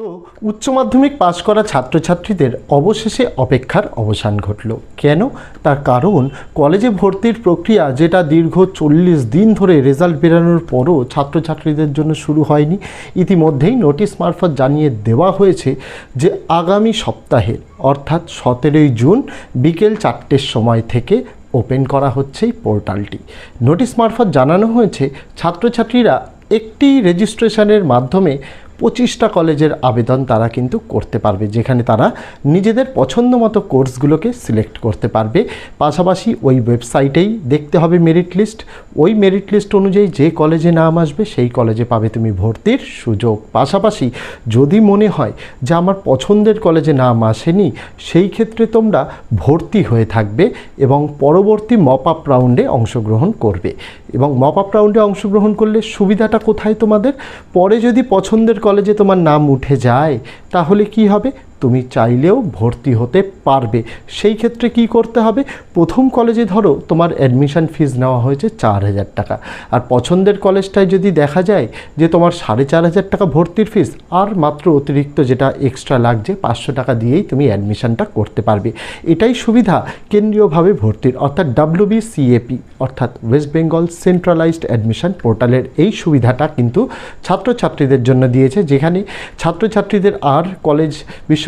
তো উচ্চ মাধ্যমিক পাশ করা ছাত্রছাত্রীদের অবশেষে অপেক্ষার অবসান ঘটল। কেন? তার কারণ, কলেজে ভর্তির প্রক্রিয়া যেটা দীর্ঘ চল্লিশ দিন ধরে রেজাল্ট বেরানোর পরও ছাত্রছাত্রীদের জন্য শুরু হয়নি। ইতিমধ্যেই নোটিশ মারফত জানিয়ে দেওয়া হয়েছে যে আগামী সপ্তাহে, অর্থাৎ সতেরোই জুন বিকেল চারটের সময় থেকে ওপেন করা হচ্ছে এই পোর্টালটি। নোটিশ মারফত জানানো হয়েছে, ছাত্রছাত্রীরা একটি রেজিস্ট্রেশনের মাধ্যমে পঁচিশটা কলেজের আবেদন তারা কিন্তু করতে পারবে, যেখানে তারা নিজেদের পছন্দ মতো কোর্সগুলোকে সিলেক্ট করতে পারবে। পাশাপাশি ওই ওয়েবসাইটেই দেখতে হবে মেরিট লিস্ট। ওই মেরিট লিস্ট অনুযায়ী যে কলেজে নাম আসবে, সেই কলেজে পাবে তুমি ভর্তির সুযোগ। পাশাপাশি যদি মনে হয় যে আমার পছন্দের কলেজে নাম আসেনি, সেই ক্ষেত্রে তোমরা ভর্তি হয়ে থাকবে এবং পরবর্তী মপ আপ রাউন্ডে অংশগ্রহণ করবে। এবং মপ আপ রাউন্ডে অংশগ্রহণ করলে সুবিধাটা কোথায় তোমাদের? পরে যদি পছন্দের কলেজে তোমার নাম উঠে যায় তাহলে কি হবে? তুমি চাইলেও ভর্তি হতে পারবে। সেই ক্ষেত্রে কি করতে হবে? প্রথম কলেজে ধরো তোমার অ্যাডমিশন ফিজ নেওয়া হয়েছে চার হাজার টাকা। আর পছন্দের কলেজটায় যদি দেখা যায় যে তোমার সাড়ে চার হাজার টাকা ভর্তির ফিস আর মাত্র অতিরিক্ত যেটা এক্সট্রা লাগছে পাঁচশো টাকা দিয়েই তুমি অ্যাডমিশনটা করতে পারবে। এটাই সুবিধা কেন্দ্রীয়ভাবে ভর্তির, অর্থাৎ ডাব্লিউবি সিএপি অর্থাৎ ওয়েস্ট বেঙ্গল সেন্ট্রালাইজড অ্যাডমিশন পোর্টালের এই সুবিধাটা কিন্তু ছাত্রছাত্রীদের জন্য দিয়েছে, যেখানে ছাত্রছাত্রীদের আর কলেজ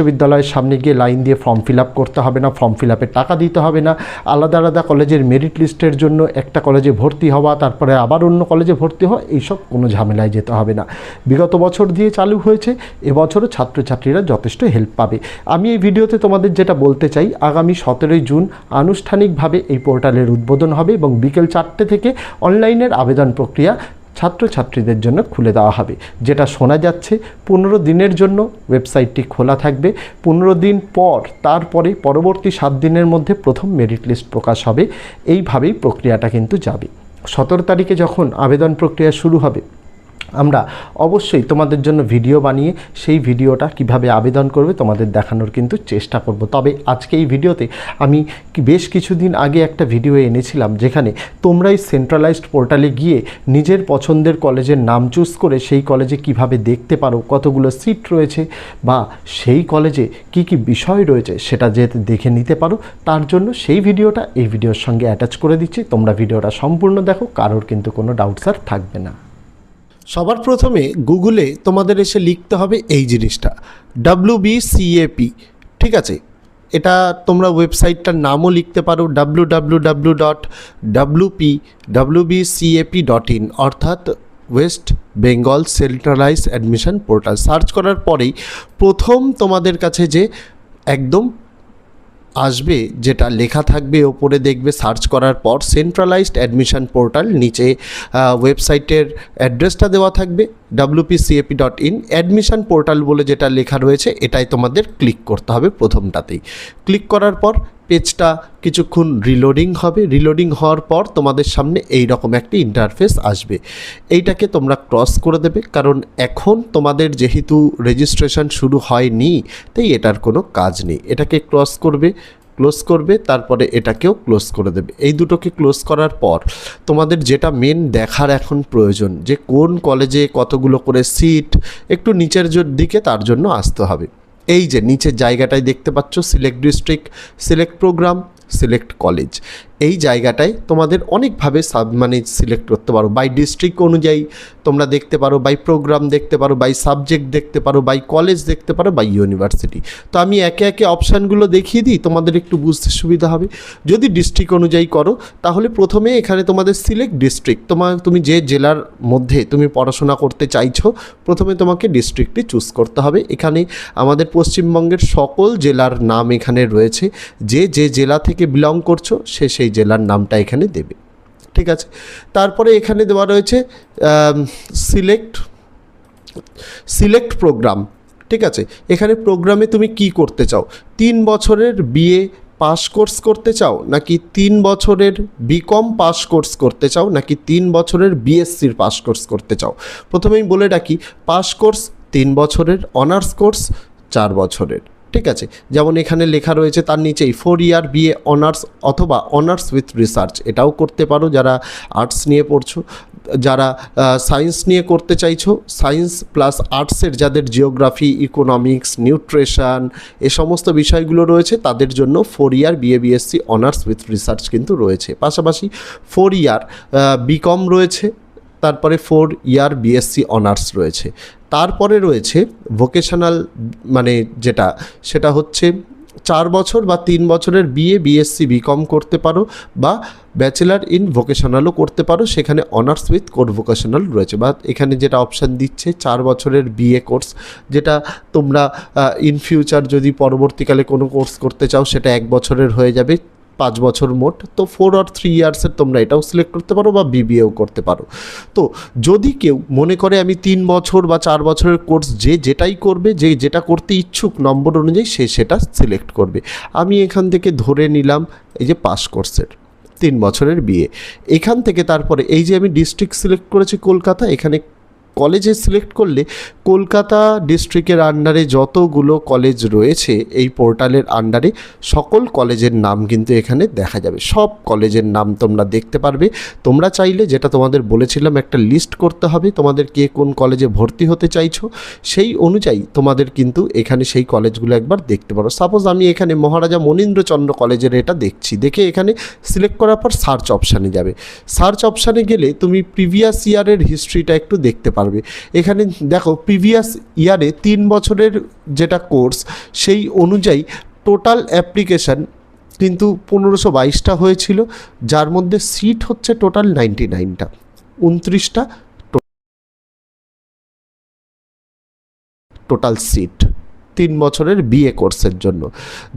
বিশ্ববিদ্যালয়ের সামনে গিয়ে লাইন দিয়ে ফর্ম ফিল আপ করতে হবে না, ফর্ম ফিল আপের টাকা দিতে হবে না। আলাদা আলাদা কলেজের মেরিট লিস্টের জন্য একটা কলেজে ভর্তি হওয়া, তারপরে আবার অন্য কলেজে ভর্তি হওয়া, এইসব কোনো ঝামেলায় যেতে হবে না। বিগত বছর দিয়ে চালু হয়েছে, এবছরও ছাত্রছাত্রীরা যথেষ্ট হেল্প পাবে। আমি এই ভিডিওতে তোমাদের যেটা বলতে চাই, আগামী সতেরোই জুন আনুষ্ঠানিকভাবে এই পোর্টালের উদ্বোধন হবে এবং বিকেল চারটে থেকে অনলাইনের আবেদন প্রক্রিয়া ছাত্রছাত্রীদের জন্য খুলে দেওয়া হবে। যেটা শোনা যাচ্ছে, পনেরো দিনের জন্য ওয়েবসাইটটি খোলা থাকবে। পনেরো দিন পর, তারপরে পরবর্তী সাত দিনের মধ্যে প্রথম মেরিট লিস্ট প্রকাশ হবে। এইভাবেই প্রক্রিয়াটা কিন্তু যাবে। সতেরো তারিখে যখন আবেদন প্রক্রিয়া শুরু হবে আমরা অবশ্যই তোমাদের জন্য ভিডিও বানিয়ে সেই ভিডিওটা কীভাবে আবেদন করবে তোমাদের দেখানোর কিন্তু চেষ্টা করব। তবে আজকে এই ভিডিওতে আমি বেশ কিছুদিন আগে একটা ভিডিও এনেছিলাম যেখানে তোমরা এই সেন্ট্রালাইজড পোর্টালে গিয়ে নিজের পছন্দের কলেজের নাম চুজ করে সেই কলেজে কীভাবে দেখতে পারো, কতগুলো সিট রয়েছে বা সেই কলেজে কি কি বিষয় রয়েছে সেটা যে দেখে নিতে পারো, তার জন্য সেই ভিডিওটা এই ভিডিওর সঙ্গে অ্যাটাচ করে দিচ্ছি। তোমরা ভিডিওটা সম্পূর্ণ দেখো, কারোর কিন্তু কোনো ডাউটস আর থাকবে না। সবার প্রথমে গুগলে তোমাদের এসে লিখতে হবে এই জিনিসটা ডাব্লু সিএপি ঠিক আছে? এটা তোমরা ওয়েবসাইটটার নামও লিখতে পারো W W W dot W P W CAP dot in অর্থাৎ West Bengal centralise admission portal search করার পরেই প্রথম তোমাদের কাছে যে একদম আসবে, যেটা লেখা থাকবে, ওপরে দেখবে সার্চ করার পর সেন্ট্রালাইজড অ্যাডমিশন পোর্টাল নিচে ওয়েবসাইটের অ্যাড্রেসটা দেওয়া থাকবে। WPCAP dot in admission portal বলে যেটা লেখা রয়েছে, এটাই তোমাদের ক্লিক করতে হবে প্রথমটাতেই। ক্লিক করার পর পেজটা কিছুক্ষণ রিলোডিং হবে। রিলোডিং হওয়ার পর তোমাদের সামনে এই রকম একটি ইন্টারফেস আসবে। এইটাকে তোমরা ক্রস করে দেবে, কারণ এখন তোমাদের যেহেতু রেজিস্ট্রেশন শুরু হয়নি, তাই এটার কোনো কাজ নেই। এটাকে ক্রস করবে ক্লোজ করবে, তারপরে এটাকেও ক্লোজ করে দেবে। এই দুটোকে ক্লোজ করার পর তোমাদের যেটা মেন দেখার এখন প্রয়োজন, যে কোন কলেজে কতগুলো করে সিট একটু নিচের দিকে তার জন্য আসতে হবে। এই যে নিচের জায়গাটায় দেখতে পাচ্ছ select district select programme select college এই জায়গাটায় তোমাদের অনেকভাবে সাব মানে সিলেক্ট করতে পারো। বাই ডিস্ট্রিক্ট অনুযায়ী তোমরা দেখতে পারো বাই প্রোগ্রাম দেখতে পারো বাই সাবজেক্ট দেখতে পারো বাই কলেজ দেখতে পারো বাই ইউনিভার্সিটি তো আমি একে একে অপশানগুলো দেখিয়ে দিই, তোমাদের একটু বুঝতে সুবিধা হবে। যদি ডিস্ট্রিক্ট অনুযায়ী করো, তাহলে প্রথমে এখানে তোমাদের সিলেক্ট ডিস্ট্রিক্ট তোমার তুমি যে জেলার মধ্যে তুমি পড়াশোনা করতে চাইছো, প্রথমে তোমাকে ডিস্ট্রিক্টটি চুজ করতে হবে। এখানে আমাদের পশ্চিমবঙ্গের সকল জেলার নাম এখানে রয়েছে। যে যে জেলা থেকে বিলং করছ, সে সেই জেলার নামটা এখানে দেবে। ঠিক আছে? তারপরে এখানে দেওয়া রয়েছে সিলেক্ট সিলেক্ট প্রোগ্রাম ঠিক আছে? এখানে প্রোগ্রামে তুমি কি করতে চাও? তিন বছরের বিএ পাস কোর্স করতে চাও নাকি তিন বছরের বিকম পাস কোর্স করতে চাও নাকি তিন বছরের বিএসসির পাস কোর্স করতে চাও? প্রথমেই বলে রাখি পাস কোর্স তিন বছরের অনার্স কোর্স চার বছরের। ঠিক আছে? যেমন এখানে লেখা রয়েছে তার নিচেই ফোর ইয়ার বিএ অনার্স অথবা অনার্স উইথ রিসার্চ এটাও করতে পারো যারা আর্টস নিয়ে পড়ছো। যারা সায়েন্স নিয়ে করতে চাইছো সায়েন্স প্লাস আর্টসের যাদের জিওগ্রাফি ইকোনমিক্স নিউট্রিশন এ সমস্ত বিষয়গুলো রয়েছে, তাদের জন্য four year BA BSc honours with research কিন্তু রয়েছে। পাশাপাশি ফোর ইয়ার বিকম রয়েছে, তারপরে ফোর ইয়ার বিএসসি অনার্স রয়েছে। তারপরে রয়েছে ভোকেশনাল মানে যেটা, সেটা হচ্ছে চার বছর বা তিন বছরের বিএ, বিএসসি বিকম করতে পারো বা ব্যাচেলার ইন ভোকেশনালও করতে পারো। সেখানে অনার্স উইথ কোর ভোকেশনাল রয়েছে। বা এখানে যেটা অপশান দিচ্ছে, চার বছরের বিএ কোর্স যেটা তোমরা ইন ফিউচার যদি পরবর্তীকালে কোনো কোর্স করতে চাও, সেটা এক বছরের হয়ে যাবে। পাঁচ বছর মোট, তো ফোর আর থ্রি ইয়ার্সের তোমরা এটাও সিলেক্ট করতে পারো বা বিবিএও করতে পারো। তো যদি কেউ মনে করে আমি তিন বছর বা চার বছরের কোর্স যে যেটাই করবে, যে যেটা করতে ইচ্ছুক নম্বর অনুযায়ী সে সেটা সিলেক্ট করবে। আমি এখান থেকে ধরে নিলাম এই যে পাস কোর্সের তিন বছরের বিয়ে এখান থেকে তারপরে এই যে আমি ডিস্ট্রিক্ট সিলেক্ট করেছি কলকাতা, এখানে কলেজে সিলেক্ট করলে কলকাতা ডিস্ট্রিক্টের আন্ডারে যতগুলো কলেজ রয়েছে, এই পোর্টালের আন্ডারে সকল কলেজের নাম কিন্তু এখানে দেখা যাবে। সব কলেজের নাম তোমরা দেখতে পারবে। তোমরা চাইলে যেটা তোমাদের বলেছিলাম, একটা লিস্ট করতে হবে, তোমাদের কে কোন কলেজে ভর্তি হতে চাইছো, সেই অনুযায়ী তোমাদের কিন্তু এখানে সেই কলেজগুলো একবার দেখতে পারো। সাপোজ আমি এখানে মহারাজা মনীন্দ্রচন্দ্র কলেজের এটা দেখছি। দেখে এখানে সিলেক্ট করার পর সার্চ অপশানে যাবে। সার্চ অপশানে গেলে তুমি প্রিভিয়াস ইয়ারের হিস্ট্রিটা একটু দেখতে পারবে। এখানে দেখো প্রিভিয়াস ইয়ারে তিন বছরের যেটা কোর্স সেই অনুযায়ী টোটাল অ্যাপ্লিকেশান কিন্তু পনেরোশো বাইশটা হয়েছিল, যার মধ্যে সিট হচ্ছে টোটাল নাইনটি নাইনটা উনত্রিশটা টোটাল সিট তিন বছরের বিএ কোর্সের জন্য।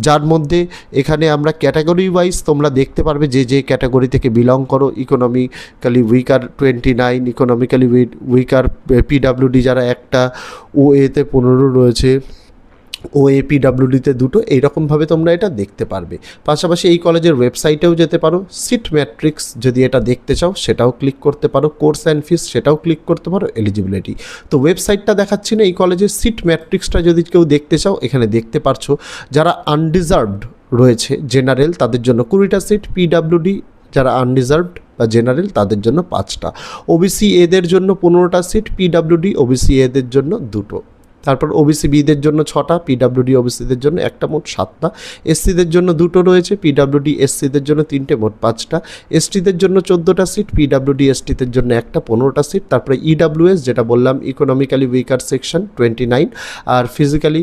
যার মধ্যে এখানে আমরা ক্যাটাগরি ওয়াইজ তোমরা দেখতে পারবে যে যে ক্যাটাগরি থেকে বিলং করো। Economically weaker twenty nine, economically weaker PWD যারা একটা, ও এতে পনেরো রয়েছে। ও এপিডাব্লিউডিতে দুটো এইরকমভাবে তোমরা এটা দেখতে পারবে। পাশাপাশি এই কলেজের ওয়েবসাইটেও যেতে পারো। সিট ম্যাট্রিক্স যদি এটা দেখতে চাও, সেটাও ক্লিক করতে পারো। কোর্স অ্যান্ড ফিস, সেটাও ক্লিক করতে পারো এলিজিবিলিটি। তো ওয়েবসাইটটা দেখাচ্ছি না, এই কলেজের সিট ম্যাট্রিক্সটা যদি কেউ দেখতে চাও, এখানে দেখতে পারছ। যারা আনডিজার্ভড রয়েছে, জেনারেল, তাদের জন্য কুড়িটা সিট পিডাব্লিউডি যারা আনডিজার্ভড বা জেনারেল, তাদের জন্য পাঁচটা। ওবিসি এদের জন্য পনেরোটা সিট পিডাব্লিউডি ওবিসি এদের জন্য দুটো। তারপর ওবিসি বিদের জন্য ছটা পিডাব্লিউডি ওবিসিদের জন্য একটা, মোট সাতটা। এসসিদের জন্য দুটো রয়েছে পিডাব্লিউডি এসসিদের জন্য তিনটে, মোট পাঁচটা। এসটিদের জন্য চোদ্দোটা সিট পিডাব্লিউডি এসটিদের জন্য একটা, পনেরোটা সিট তারপরে ইডাব্লিউএস যেটা বললাম economically weaker section twenty nine আর ফিজিক্যালি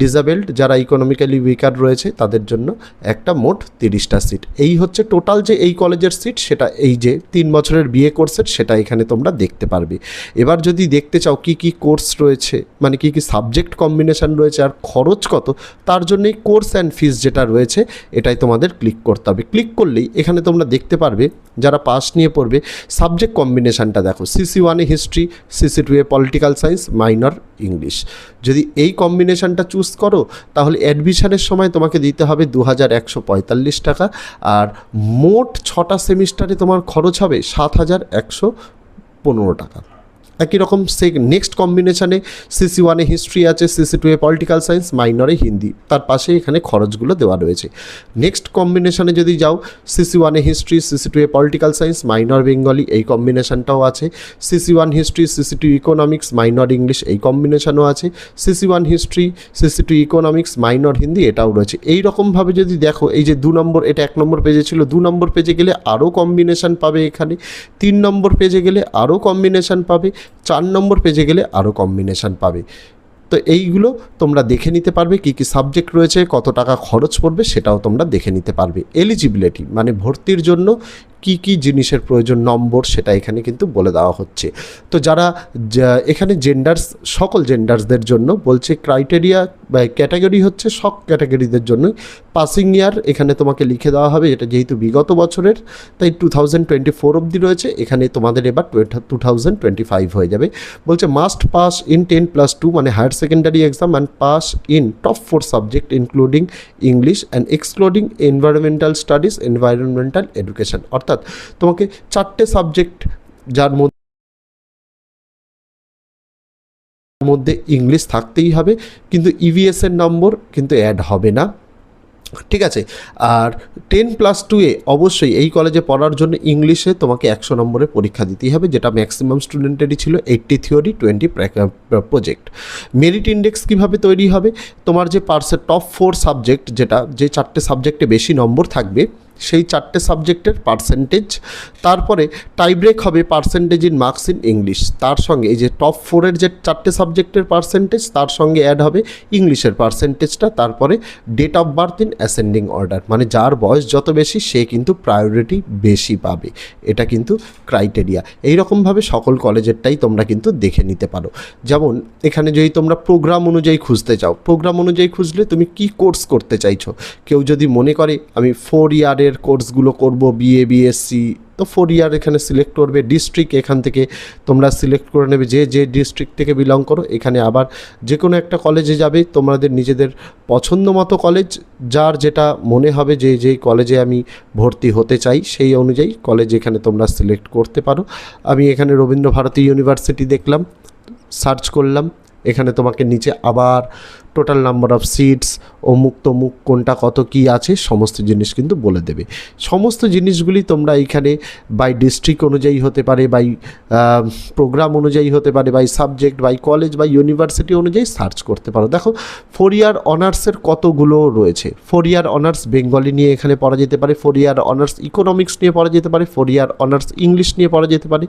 ডিসাবেলড যারা ইকোনমিক্যালি উইকার রয়েছে, তাদের জন্য একটা, মোট তিরিশটা সিট এই হচ্ছে টোটাল যে এই কলেজের সিট সেটা এই যে তিন বছরের বিএ কোর্সের সেটা এখানে তোমরা দেখতে পারবে। এবার যদি দেখতে চাও, কি কি কোর্স রয়েছে মানে কি কি সাবজেক্ট কম্বিনেশান রয়েছে আর খরচ কত, তার জন্য কোর্স অ্যান্ড ফিস যেটা রয়েছে, এটাই তোমাদের ক্লিক করতে হবে। ক্লিক করলেই এখানে তোমরা দেখতে পারবে, যারা পাস নিয়ে পড়বে সাবজেক্ট কম্বিনেশানটা দেখো। সিসি ওয়ানে history CC two A political science minor English যদি এই কম্বিনেশানটা চুজ করো, তাহলে অ্যাডমিশনের সময় তোমাকে দিতে হবে দু হাজার একশো পঁয়তাল্লিশ টাকা, আর মোট ছটা সেমিস্টারে তোমার খরচ হবে সাত হাজার একশো পনেরো টাকা। একই রকম সে নেক্সট কম্বিনেশানে সিসি ওয়ানে হিস্ট্রি আছে CC two A political science মাইনরে Hindi. তার পাশে এখানে খরচগুলো দেওয়া রয়েছে। নেক্সট কম্বিনেশানে যদি যাও সিসি ওয়ানে history CC two A political science minor Bengali এই কম্বিনেশানটাও আছে। CC one history CC two economics minor English এই কম্বিনেশানও আছে। CC one history CC two economics minor Hindi এটাও রয়েছে। এই রকমভাবে যদি দেখো, এই যে দু নম্বর, এটা এক নম্বর পেজে ছিল, দু নম্বর পেজে গেলে আরও কম্বিনেশান পাবে এখানে। তিন নম্বর পেজে গেলে আরও কম্বিনেশান পাবে। চার নম্বর পেজে গেলে আরও কম্বিনেশান পাবে। তো এইগুলো তোমরা দেখে নিতে পারবে কি কি সাবজেক্ট রয়েছে, কত টাকা খরচ পড়বে সেটাও তোমরা দেখে নিতে পারবে। এলিজিবিলিটি মানে ভর্তির জন্য কি কি জিনিসের প্রয়োজন নম্বর সেটা এখানে কিন্তু বলে দেওয়া হচ্ছে। তো যারা এখানে জেন্ডার্স সকল জেন্ডার্সদের জন্য বলছে ক্রাইটেরিয়া বা ক্যাটাগরি হচ্ছে সব ক্যাটাগরিদের জন্য পাসিং ইয়ার এখানে তোমাকে লিখে দেওয়া হবে, এটা যেহেতু বিগত বছরের, তাই টু থাউজেন্ড টোয়েন্টি ফোর অবধি রয়েছে, এখানে তোমাদের এবার টু থাউজেন্ড টোয়েন্টি ফাইভ হয়ে যাবে। বলছে must pass in ten plus two মানে higher secondary exam and pass in top four subject including English and excluding environmental studies environmental education অর্থাৎ তোমাকে চারটে সাবজেক্ট যার মধ্যে মধ্যে ইংলিশ থাকতেই হবে, কিন্তু ইভিএস এর নম্বর কিন্তু অ্যাড হবে না। ঠিক আছে? আর টেন প্লাস টুয়ে অবশ্যই এই কলেজে পড়ার জন্য ইংলিশে তোমাকে একশো নম্বরের পরীক্ষা দিতেই হবে, যেটা ম্যাক্সিমাম স্টুডেন্টেরই ছিল eighty theory twenty project merit index কীভাবে তৈরি হবে? তোমার যে পার্সে টপ ফোর সাবজেক্ট যেটা যে চারটে সাবজেক্টে বেশি নম্বর থাকবে সেই চারটে সাবজেক্টের পার্সেন্টেজ তারপরে টাইব্রেক হবে percentage in marks in English তার সঙ্গে এই যে টপ ফোরের যে চারটে সাবজেক্টের পার্সেন্টেজ তার সঙ্গে অ্যাড হবে ইংলিশের পার্সেন্টেজটা তারপরে date of birth in ascending order মানে যার বয়স যত বেশি, সে কিন্তু প্রায়োরিটি বেশি পাবে, এটা কিন্তু ক্রাইটেরিয়া এইরকমভাবে সকল কলেজেরটাই তোমরা কিন্তু দেখে নিতে পারো। যেমন এখানে যদি তোমরা প্রোগ্রাম অনুযায়ী খুঁজতে চাও প্রোগ্রাম অনুযায়ী খুঁজলে তুমি কি কোর্স করতে চাইছো? কেউ যদি মনে করে আমি ফোর ইয়ারের কোর্সগুলো করব বিএ বিএসসি তো ফোর ইয়ার এখানে সিলেক্ট করবে ডিস্ট্রিক্ট এখান থেকে তোমরা সিলেক্ট করে নেবে, যে যে ডিস্ট্রিক্ট থেকে বিলং করো, এখানে আবার যে কোনো একটা কলেজে যাবে, তোমাদের নিজেদের পছন্দ মতো কলেজ যার যেটা মনে হবে যে যেই কলেজে আমি ভর্তি হতে চাই, সেই অনুযায়ী কলেজ এখানে তোমরা সিলেক্ট করতে পারো। আমি এখানে রবীন্দ্র ভারতী ইউনিভার্সিটি দেখলাম সার্চ করলাম এখানে তোমাকে নিচে আবার টোটাল নাম্বার অফ সিটস অমুক তমুক, কোনটা কত, কি আছে, সমস্ত জিনিস কিন্তু বলে দেবে। সমস্ত জিনিসগুলি তোমরা এইখানে বাই ডিস্ট্রিক্ট অনুযায়ী হতে পারে বাই প্রোগ্রাম অনুযায়ী হতে পারে বাই সাবজেক্ট বাই কলেজ বা ইউনিভার্সিটি অনুযায়ী সার্চ করতে পারো। দেখো ফোর ইয়ার অনার্সের কতগুলো রয়েছে? ফোর ইয়ার অনার্স বেঙ্গলি নিয়ে এখানে পড়া যেতে পারে ফোর ইয়ার অনার্স ইকোনমিক্স নিয়ে পড়া যেতে পারে ফোর ইয়ার অনার্স ইংলিশ নিয়ে পড়া যেতে পারে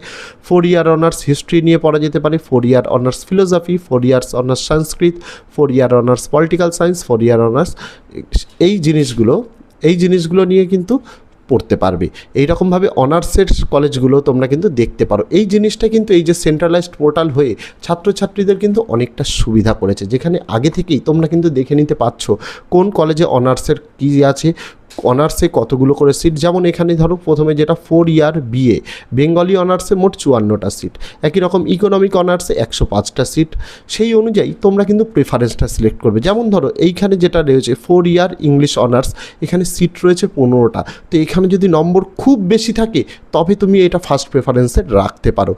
ফোর ইয়ার অনার্স হিস্ট্রি নিয়ে পড়া যেতে পারে four year honours philosophy four years honours Sanskrit, four year honours political science, four year honours, এই জিনিসগুলো এই জিনিসগুলো নিয়ে কিন্তু পড়তে পারবে। এইরকমভাবে অনার্সের কলেজগুলো তোমরা কিন্তু দেখতে পারো। এই জিনিসটা কিন্তু এই যে সেন্ট্রালাইজড পোর্টাল হয়ে ছাত্রছাত্রীদের কিন্তু অনেকটা সুবিধা করেছে। যেখানে আগে থেকেই তোমরা কিন্তু দেখে নিতে পারছ কোন কলেজে অনার্সের কী আছে অনার্সে কতগুলো করে সিট যেমন এখানে ধরো প্রথমে যেটা ফোর ইয়ার বিএ বেঙ্গলি অনার্সে মোট চুয়ান্নটা সিট একই রকম ইকোনমিক অনার্সে একশো পাঁচটা সিট সেই অনুযায়ী তোমরা কিন্তু প্রেফারেন্সটা সিলেক্ট করবে। যেমন ধরো এইখানে যেটা রয়েছে ফোর ইয়ার ইংলিশ অনার্স, এখানে সিট রয়েছে পনেরোটা। তো এখানে যদি নম্বর খুব বেশি থাকে, তবে তুমি এটা ফার্স্ট প্রেফারেন্সে রাখতে পারো।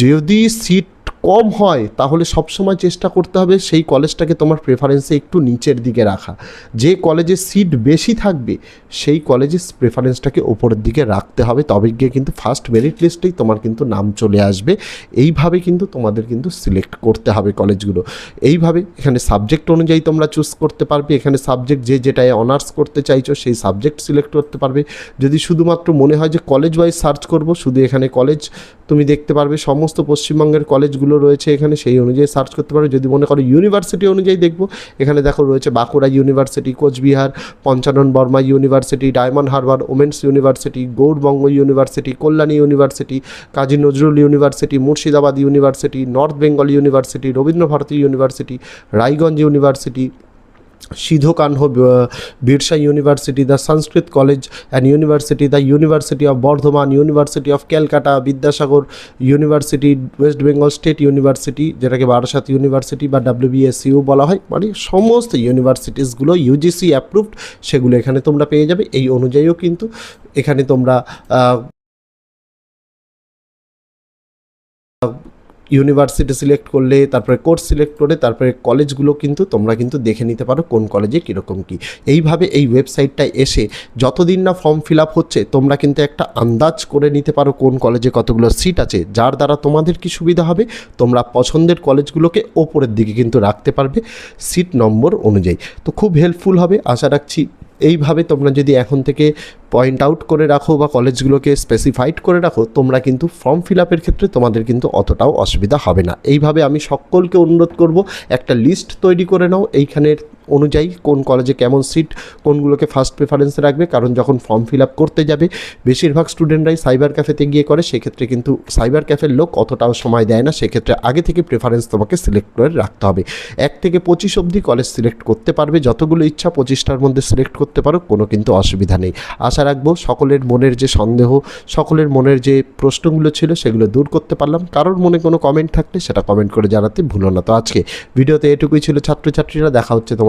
যদি সিট কম হয়, তাহলে সবসময় চেষ্টা করতে হবে সেই কলেজটাকে তোমার প্রেফারেন্সে একটু নিচের দিকে রাখা। যে কলেজে সিট বেশি থাকবে, সেই কলেজের প্রেফারেন্সটাকে ওপরের দিকে রাখতে হবে। তবে গিয়ে কিন্তু ফার্স্ট মেরিট লিস্টেই তোমার কিন্তু নাম চলে আসবে। এইভাবে কিন্তু তোমাদের কিন্তু সিলেক্ট করতে হবে কলেজগুলো। এইভাবে এখানে সাবজেক্ট অনুযায়ী তোমরা চুজ করতে পারবে। এখানে সাবজেক্ট যে যেটায় অনার্স করতে চাইছো, সেই সাবজেক্ট সিলেক্ট করতে পারবে। যদি শুধুমাত্র মনে হয় যে কলেজ ওয়াইজ সার্চ করব, শুধু এখানে কলেজ তুমি দেখতে পারবে। সমস্ত পশ্চিমবঙ্গের কলেজগুলো রয়েছে এখানে, সেই অনুযায়ী সার্চ করতে পারো। যদি মনে করো ইউনিভার্সিটি অনুযায়ী দেখব, এখানে দেখো রয়েছে Bankura university Coochbehar, Panchanan Barma university Diamond Harbour women's university Gourbanga university Kalyani university Kazi Nazrul university Murshidabad university North Bengal university Rabindra Bharati university Raiganj university Sidho Kanho Birsha university, the Sanskrit college and university, the university of Bardhaman, university of Calcutta, Vidyasagar university, West Bengal state university, যেটাকে Barasat university বা ডাব্লিউবিএসইউ বলা হয়। মানে সমস্ত ইউনিভার্সিটিসগুলো UGC approved সেগুলো এখানে তোমরা পেয়ে যাবে। এই অনুযায়ীও কিন্তু এখানে তোমরা ইউনিভার্সিটি সিলেক্ট করলে, তারপরে কোর্স সিলেক্ট করে, তারপরে কলেজগুলো কিন্তু তোমরা কিন্তু দেখে নিতে পারো কোন কলেজে কীরকম কী। এইভাবে এই ওয়েবসাইটটায় এসে যতদিন না ফর্ম ফিল আপ হচ্ছে, তোমরা কিন্তু একটা আন্দাজ করে নিতে পারো কোন কলেজে কতগুলো সিট আছে। যার দ্বারা তোমাদের কি সুবিধা হবে, তোমরা পছন্দের কলেজগুলোকে ওপরের দিকে কিন্তু রাখতে পারবে সিট নম্বর অনুযায়ী। তো খুব হেল্পফুল হবে, আশা রাখছি এইভাবে তোমরা যদি এখন থেকে পয়েন্ট আউট করে রাখো বা কলেজগুলোকে স্পেসিফাইড করে রাখো, তোমরা কিন্তু ফর্ম ফিল আপের ক্ষেত্রে তোমাদের কিন্তু অতটাও অসুবিধা হবে না। এইভাবে আমি সকলকে অনুরোধ করব, একটা লিস্ট তৈরি করে নাও। এইখানের অনুযায়ী কোন কলেজে কেমন সিট কোনগুলোকে ফার্স্ট প্রেফারেন্সে রাখবে, কারণ যখন ফর্ম ফিল আপ করতে যাবে, বেশিরভাগ স্টুডেন্টরাই সাইবার ক্যাফেতে গিয়ে করে, সেক্ষেত্রে কিন্তু সাইবার ক্যাফের লোক অতটাও সময় দেয় না, সেক্ষেত্রে আগে থেকে প্রেফারেন্স তোমাকে সিলেক্ট করে রাখতে হবে। এক থেকে পঁচিশ অবধি কলেজ সিলেক্ট করতে পারবে, যতগুলো ইচ্ছা পঁচিশটার মধ্যে সিলেক্ট করতে পারো, কোনো কিন্তু অসুবিধা নেই। আশা রাখব সকলের মনের যে সন্দেহ, সকলের মনের যে প্রশ্নগুলো ছিল, সেগুলো দূর করতে পারলাম। কারোর মনে কোনো কমেন্ট থাকলে সেটা কমেন্ট করে জানাতে ভুলো না। তো আজকে ভিডিওতে এটুকুই ছিল ছাত্রছাত্রীরা, দেখা হচ্ছে